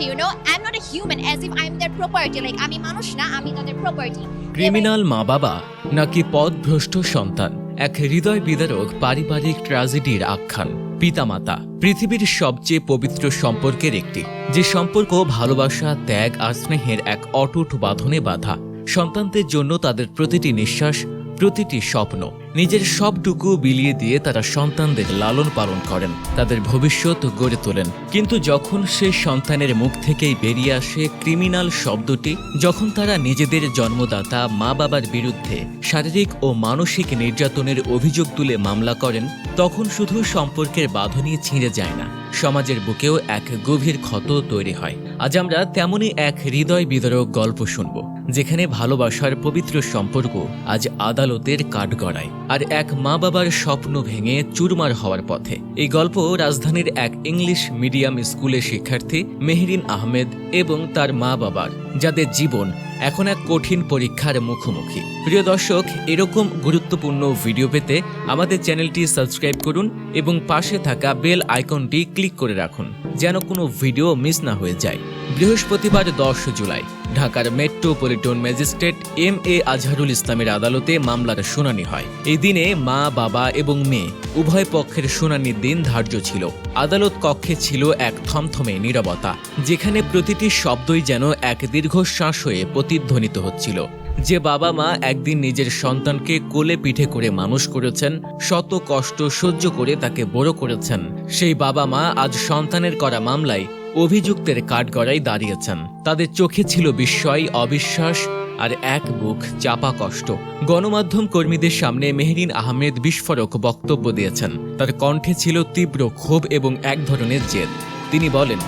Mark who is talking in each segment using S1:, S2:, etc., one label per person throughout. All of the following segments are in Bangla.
S1: property, you know? I'm not a human as if I'm their property. Like, আমি মানুষ না, আমি তাদের property.
S2: ক্রিমিনাল মা বাবা নাকি পথভ্রষ্ট সন্তান এক হৃদয় বিদারক পারিবারিক ট্র্যাজেডির আখ্যান পিতামাতা পৃথিবীর সবচেয়ে পবিত্র সম্পর্কের একটি যে সম্পর্ক ভালোবাসা ত্যাগ আর স্নেহের এক অটুট বাঁধনে বাঁধা সন্তানদের জন্য তাদের প্রতিটি নিঃশ্বাস প্রতিটি স্বপ্ন নিজের সবটুকু বিলিয়ে দিয়ে তারা সন্তানদের লালন পালন করেন, তাদের ভবিষ্যৎ গড়ে তোলেন। কিন্তু যখন সেই সন্তানের মুখ থেকেই বেরিয়ে আসে ক্রিমিনাল শব্দটি, যখন তারা নিজেদের জন্মদাতা মা বাবার বিরুদ্ধে শারীরিক ও মানসিক নির্যাতনের অভিযোগ তুলে মামলা করেন, তখন শুধু সম্পর্কের বাঁধনই ছিঁড়ে যায় না, সমাজের বুকেও এক গভীর ক্ষত তৈরি হয়। আজ আমরা তেমনই এক হৃদয় বিদারক গল্প শুনব। যেখানে ভালোবাসার পবিত্র সম্পর্ক আজ আদালতের কাঠগড়ায়। আর এক মা বাবার স্বপ্ন ভেঙে চুরমার হওয়ার পথে। এই গল্প রাজধানীর এক ইংলিশ মিডিয়াম স্কুলের শিক্ষার্থী মেহরিন আহমেদ এবং তার মা বাবার যাদের জীবন এখন এক কঠিন পরীক্ষার মুখোমুখি। প্রিয় দর্শক, এরকম গুরুত্বপূর্ণ ভিডিও পেতে আমাদের চ্যানেলটি সাবস্ক্রাইব করুন এবং পাশে থাকা বেল আইকনটি ক্লিক করে রাখুন, যেন কোনো ভিডিও মিস না হয়ে যায়। বৃহস্পতিবার দশ জুলাই, ঢাকার metropolitan magistrate M A Azharul ইসলামের আদালতে মামলার শুনানি হয়। এই দিনে মা, বাবা এবং মেয়ে, উভয় পক্ষের শুনানির দিন ধার্য ছিল। আদালত কক্ষে ছিল এক থমথমে নীরবতা, যেখানে প্রতিটি শব্দই যেন এক দীর্ঘশ্বাস হয়ে প্রতিধ্বনিত হচ্ছিল। যে বাবা মা একদিন নিজের সন্তানকে কোলে পিঠে করে মানুষ করেছেন, শত কষ্ট সহ্য করে তাকে বড় করেছেন। সেই বাবা মা আজ সন্তানের করা মামলায় অভিযুক্তের কাঠগড়ায় দাঁড়িয়েছেন। তাদের চোখে ছিল বিস্ময়, অবিশ্বাস আর এক বুক চাপা কষ্ট। গণমাধ্যম কর্মীদের সামনে মেহরিন আহমেদ বিস্ফোরক বক্তব্য দিয়েছেন। তার কণ্ঠে ছিল তীব্র ক্ষোভ এবং এক ধরনের জেদ। তিনি বলেন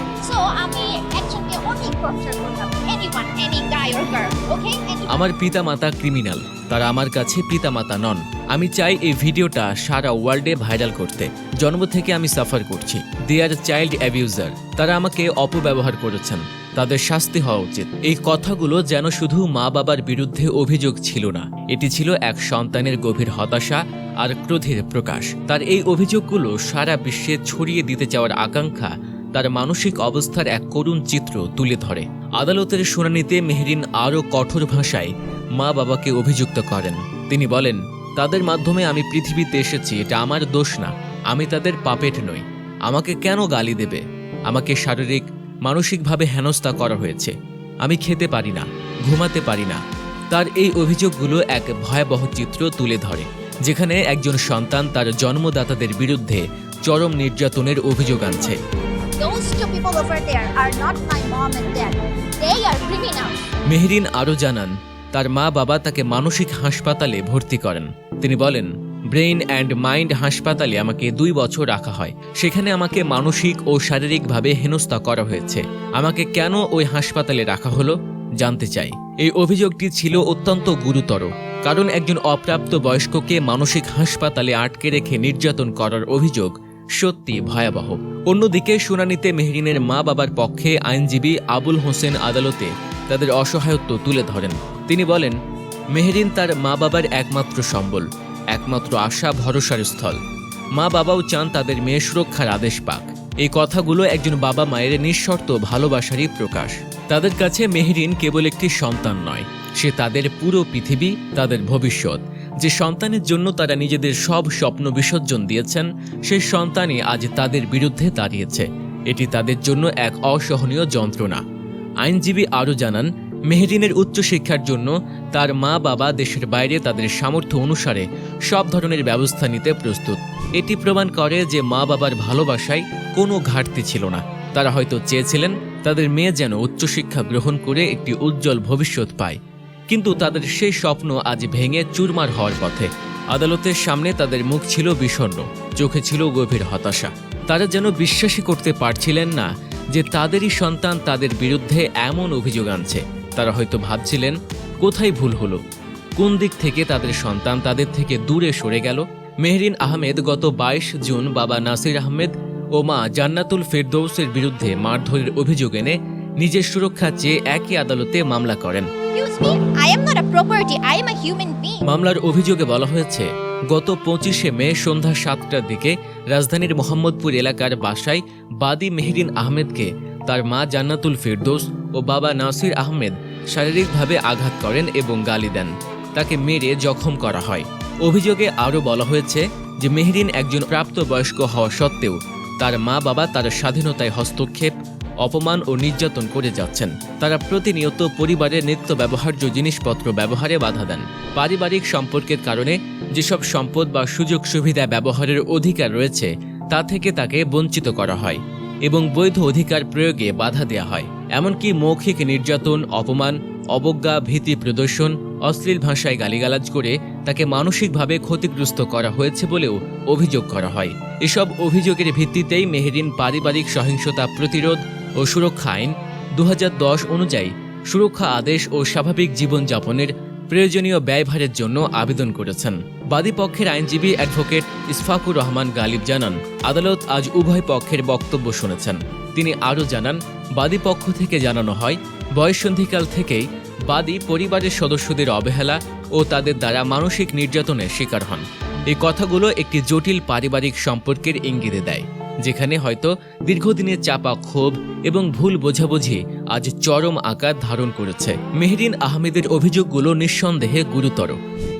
S1: আমি অনেক
S2: আমার পিতামাতা ক্রিমিনাল তারা আমার কাছে পিতামাতা নন। আমি চাই এই ভিডিওটা সারা ওয়ার্ল্ডে ভাইরাল করতে। জন্ম থেকে আমি সাফার করছি। দে আর চাইল্ড অ্যাবিউজার তারা আমাকে অপব্যবহার করেছেন। তাদের শাস্তি হওয়া উচিত। এই কথাগুলো যেন শুধু মা বাবার বিরুদ্ধে অভিযোগ ছিল না। এটি ছিল এক সন্তানের গভীর হতাশা আর ক্রোধের প্রকাশ। তার এই অভিযোগগুলো সারা বিশ্বে ছড়িয়ে দিতে চাওয়ার আকাঙ্ক্ষা তার মানসিক অবস্থার এক করুণ চিত্র তুলে ধরে। আদালতের শুনানিতে মেহরিন আরও কঠোর ভাষায় মা বাবাকে অভিযুক্ত করেন। তিনি বলেন, তাদের মাধ্যমে আমি পৃথিবীতে এসেছি, এটা আমার দোষ না। আমি তাদের পাপেট নই। আমাকে কেন গালি দেবে? আমাকে শারীরিক, মানসিকভাবে হেনস্থা করা হয়েছে। আমি খেতে পারি না, ঘুমাতে পারি না। তার এই অভিযোগগুলো এক ভয়াবহ চিত্র তুলে ধরে, যেখানে একজন সন্তান তার জন্মদাতাদের বিরুদ্ধে চরম নির্যাতনের অভিযোগ আনছে।
S1: Two people over there are not my mom and dad. They are criminals.
S2: Mehreen আরও জানান, তার মা বাবা তাকে মানসিক হাসপাতালে ভর্তি করেন। তিনি বলেন, ব্রেইন অ্যান্ড মাইন্ড হাসপাতালে আমাকে দুই বছর রাখা হয়। সেখানে আমাকে মানসিক ও শারীরিকভাবে হেনস্থা করা হয়েছে। আমাকে কেন ওই হাসপাতালে রাখা হলো? জানতে চাই। এই অভিযোগটি ছিল অত্যন্ত গুরুতর, কারণ একজন অপ্রাপ্ত বয়স্ককে মানসিক হাসপাতালে আটকে রেখে নির্যাতন করার অভিযোগ সত্যি ভয়াবহ। অন্যদিকে শুনানিতে মেহরিনের মা বাবার পক্ষে আইনজীবী আবুল হোসেন আদালতে তাদের অসহায়ত্ব তুলে ধরেন। তিনি বলেন, মেহরিন তার মা বাবার একমাত্র সম্বল, একমাত্র আশা, ভরসার স্থল। মা বাবাও চান তাদের মেয়ে সুরক্ষার আদেশ পাক। এই কথাগুলো একজন বাবা মায়ের নিঃশর্ত ভালোবাসারই প্রকাশ। তাদের কাছে মেহরিন কেবল একটি সন্তান নয়, সে তাদের পুরো পৃথিবী, তাদের ভবিষ্যৎ। যে সন্তানের জন্য তারা নিজেদের সব স্বপ্ন বিসর্জন দিয়েছেন সেই সন্তানই আজ তাদের বিরুদ্ধে দাঁড়িয়েছে। এটি তাদের জন্য এক অসহনীয় যন্ত্রণা। আইনজীবী আরও জানান, মেহরিনের উচ্চশিক্ষার জন্য তার মা বাবা দেশের বাইরে তাদের সামর্থ্য অনুসারে সব ধরনের ব্যবস্থা নিতে প্রস্তুত। এটি প্রমাণ করে যে মা বাবার ভালোবাসায় কোনো ঘাটতি ছিল না। তারা হয়তো চেয়েছিলেন তাদের মেয়ে যেন উচ্চশিক্ষা গ্রহণ করে একটি উজ্জ্বল ভবিষ্যৎ পায়। কিন্তু তাদের সেই স্বপ্ন আজ ভেঙে চুরমার হওয়ার পথে। আদালতের সামনে তাদের মুখ ছিল বিষণ্ণ, চোখে ছিল গভীর হতাশা। তারা যেন বিশ্বাসই করতে পারছিলেন না যে তাদেরই সন্তান তাদের বিরুদ্ধে এমন অভিযোগ আনছে। তারা হয়তো ভাবছিলেন, কোথায় ভুল হলো? কোন দিক থেকে তাদের সন্তান তাদের থেকে দূরে সরে গেল? মেহরিন আহমেদ গত বাইশ জুন বাবা নাসির আহমেদ ও মা জান্নাতুল ফেরদৌসের বিরুদ্ধে মারধরের অভিযোগ এনে নিজের সুরক্ষা চেয়ে একই আদালতে মামলা করেন।
S1: I am not a property. I am a human being.
S2: মামলার অভিযোগে বলা হয়েছে, গত পঁচিশে মে সন্ধ্যা সাতটার দিকে রাজধানীর মোহাম্মদপুর এলাকার বাসায় বাদী মেহরিন আহমেদকে তার মা জান্নাতুল ফিরদৌস ও বাবা নাসির আহমেদ শারীরিকভাবে আঘাত করেন এবং গালি দেন তাকে মেরে জখম করা হয় অভিযোগে আরও বলা হয়েছে যে মেহরিন একজন প্রাপ্তবয়স্ক হওয়া সত্ত্বেও তার মা বাবা তার স্বাধীনতায় হস্তক্ষেপ অপমান ও নির্যাতন করে যাচ্ছেন। তারা প্রতিনিয়ত পরিবারের নিত্য ব্যবহার্য জিনিসপত্র ব্যবহারে বাধা দেন। পারিবারিক সম্পর্কের কারণে যেসব সম্পদ বা সুযোগ সুবিধা ব্যবহারের অধিকার রয়েছে, তা থেকে তাকে বঞ্চিত করা হয় এবং বৈধ অধিকার প্রয়োগে বাধা দেওয়া হয়। এমনকি মৌখিক নির্যাতন, অপমান, অবজ্ঞা, ভীতি প্রদর্শন, অশ্লীল ভাষায় গালিগালাজ করে তাকে মানসিকভাবে ক্ষতিগ্রস্ত করা হয়েছে বলেও অভিযোগ করা হয়। এসব অভিযোগের ভিত্তিতেই মেহেরিন পারিবারিক সহিংসতা প্রতিরোধ ও সুরক্ষা আইন দু হাজার দশ অনুযায়ী সুরক্ষা আদেশ ও স্বাভাবিক জীবনযাপনের প্রয়োজনীয় ব্যয়ভারের জন্য আবেদন করেছেন। বাদী পক্ষের আইনজীবী অ্যাডভোকেট ইসফাকুর রহমান গালিব জানান, আদালত আজ উভয় পক্ষের বক্তব্য শুনেছেন। তিনি আরও জানান, বাদী পক্ষ থেকে জানানো হয়, বয়ঃসন্ধিকাল থেকেই বাদী পরিবারের সদস্যদের অবহেলা ও তাদের দ্বারা মানসিক নির্যাতনের শিকার হন। এই কথাগুলো একটি জটিল পারিবারিক সম্পর্কের ইঙ্গিতে দেয়। যেখানে হয়তো দীর্ঘদিনের চাপা ক্ষোভ এবং ভুল বোঝাবুঝি আজ চরম আকার ধারণ করেছে। মেহরিন আহমেদের অভিযোগগুলো নিঃসন্দেহে গুরুতর।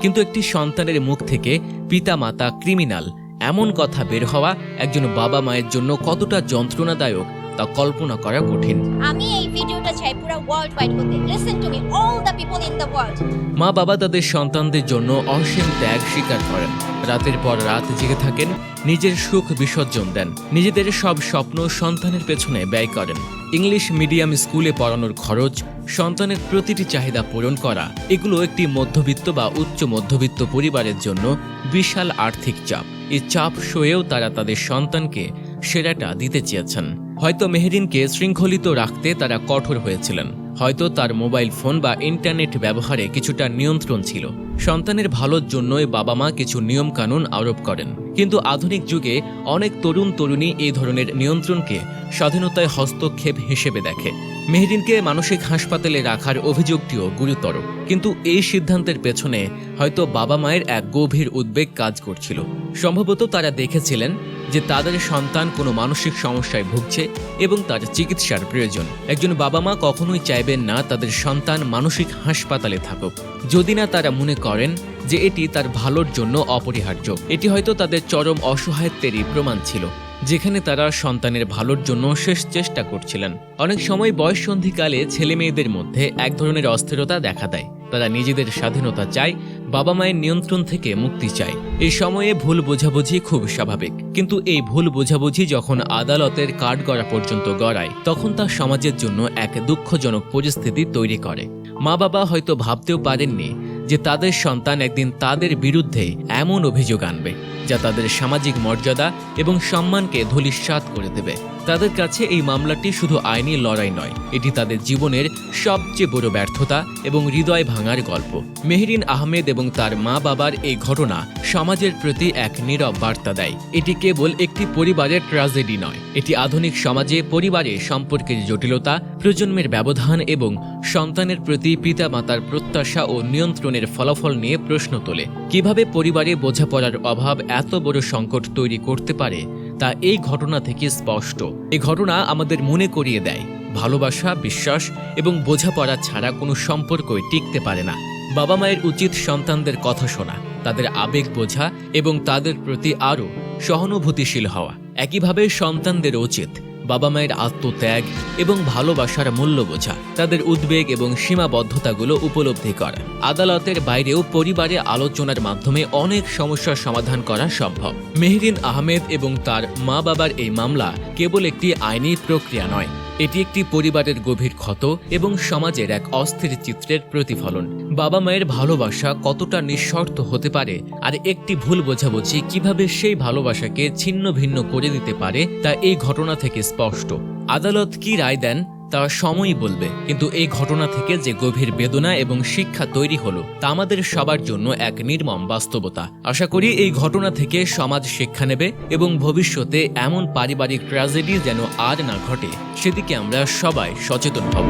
S2: কিন্তু একটি সন্তানের মুখ থেকে পিতামাতা ক্রিমিনাল, এমন কথা বের হওয়া একজন বাবা মায়ের জন্য কতটা যন্ত্রণাদায়ক তা কল্পনা করা কঠিন।
S1: আমি এই ভিডিওটা চাই পুরো ওয়ার্ল্ড ওয়াইড করতে listen to me all the people in the world
S2: মা বাবা তাদের সন্তানদের জন্য অসীম ত্যাগ স্বীকার করেন। রাতের পর রাত জেগে থাকেন নিজের সুখ বিসর্জন দেন নিজেদের সব স্বপ্ন সন্তানের পেছনে ব্যয় করেন। ইংলিশ মিডিয়াম স্কুলে পড়ানোর খরচ সন্তানের প্রতিটি চাহিদা পূরণ করা এগুলো একটি মধ্যবিত্ত বা উচ্চ মধ্যবিত্ত পরিবারের জন্য বিশাল আর্থিক চাপ। এই চাপ সয়েও তারা তাদের সন্তানকে সেরাটা দিতে চেয়েছেন। হয়তো মেহেরিনকে শৃঙ্খলিত রাখতে তারা কঠোর হয়েছিলেন। হয়তো তার মোবাইল ফোন বা ইন্টারনেট ব্যবহারে কিছুটা নিয়ন্ত্রণ ছিল। সন্তানের ভালোর জন্যই বাবা মা কিছু নিয়মকানুন আরোপ করেন। কিন্তু আধুনিক যুগে অনেক তরুণ তরুণী এই ধরনের নিয়ন্ত্রণকে স্বাধীনতায় হস্তক্ষেপ হিসেবে দেখে। মেহরিনকে মানসিক হাসপাতালে রাখার অভিযোগটিও গুরুতর। কিন্তু এই সিদ্ধান্তের পেছনে হয়তো বাবা মায়ের এক গভীর উদ্বেগ কাজ করছিল। সম্ভবত তারা দেখেছিলেন যে তাদের সন্তান কোনো মানসিক সমস্যায় ভুগছে এবং তার চিকিৎসার প্রয়োজন। একজন বাবা মা কখনোই চাইবেন না তাদের সন্তান মানসিক হাসপাতালে থাকুক। যদি না তারা মনে করেন যে এটি তার ভালোর জন্য অপরিহার্য। এটি হয়তো তাদের চরম অসহায়ত্বেরই প্রমাণ ছিল, যেখানে তারা সন্তানের ভালোর জন্য শেষ চেষ্টা করছিলেন। অনেক সময় বয়ঃসন্ধিকালে ছেলে মেয়েদের মধ্যে এক ধরনের অস্থিরতা দেখা দেয়। তারা নিজেদের স্বাধীনতা চায়, বাবা মায়ের নিয়ন্ত্রণ থেকে মুক্তি চায়। এই সময়ে ভুল বোঝাবুঝি খুব স্বাভাবিক। কিন্তু এই ভুল বোঝাবুঝি যখন আদালতের কাঠ গড়া পর্যন্ত গড়ায়, তখন তা সমাজের জন্য এক দুঃখজনক পরিস্থিতি তৈরি করে। মা বাবা হয়তো ভাবতেও পারেননি যে তাদের সন্তান একদিন তাদের বিরুদ্ধে এমন অভিযোগ আনবে। যা তাদের সামাজিক মর্যাদা এবং সম্মানকে ধূলিসাৎ করে দেবে। তাদের কাছে এই মামলাটি শুধু আইনি লড়াই নয়, এটি তাদের জীবনের সবচেয়ে বড় ব্যর্থতা এবং হৃদয় ভাঙার গল্প। মেহরিন আহমেদ এবং তার মা বাবার এই ঘটনা সমাজের প্রতি এক নীরব বার্তা দেয়। এটি কেবল একটি পরিবারের ট্র্যাজেডি নয়, এটি আধুনিক সমাজে পরিবারে সম্পর্কের জটিলতা, প্রজন্মের ব্যবধান এবং সন্তানের প্রতি পিতামাতার প্রত্যাশা ও নিয়ন্ত্রণের ফলাফল নিয়ে প্রশ্ন তোলে। কীভাবে পরিবারে বোঝাপড়ার অভাব এত বড় সংকট তৈরি করতে পারে তা এই ঘটনা থেকে স্পষ্ট। এই ঘটনা আমাদের মনে করিয়ে দেয়। ভালোবাসা, বিশ্বাস এবং বোঝাপড়া ছাড়া কোনো সম্পর্কই টিকতে পারে না। বাবা মায়ের উচিত সন্তানদের কথা শোনা, তাদের আবেগ বোঝা এবং তাদের প্রতি আরও সহানুভূতিশীল হওয়া। একইভাবে সন্তানদের উচিত বাবা মায়ের আত্মত্যাগ এবং ভালোবাসার মূল্য বোঝা, তাদের উদ্বেগ এবং সীমাবদ্ধতাগুলো উপলব্ধি করা। আদালতের বাইরেও পরিবারে আলোচনার মাধ্যমে অনেক সমস্যার সমাধান করা সম্ভব। মেহরিন আহমেদ এবং তার মা বাবার এই মামলা কেবল একটি আইনি প্রক্রিয়া নয় এটি একটি পরিবারের গভীর ক্ষত এবং সমাজের এক অস্থির চিত্রের প্রতিফলন। বাবা মায়ের ভালোবাসা কতটা নিঃশর্ত হতে পারে আর একটি ভুল বোঝাবুঝি কীভাবে সেই ভালোবাসাকে ছিন্ন ভিন্ন করে দিতে পারে তা এই ঘটনা থেকে স্পষ্ট। আদালত কি রায় দেন? তা সময়ই বলবে, কিন্তু এই ঘটনা থেকে যে গভীর বেদনা এবং শিক্ষা তৈরি হলো, তা আমাদের সবার জন্য এক নির্মম বাস্তবতা। আশা করি এই ঘটনা থেকে সমাজ শিক্ষা নেবে এবং ভবিষ্যতে এমন পারিবারিক ট্র্যাজেডি যেন আর না ঘটে, সেদিকে আমরা সবাই সচেতন হব।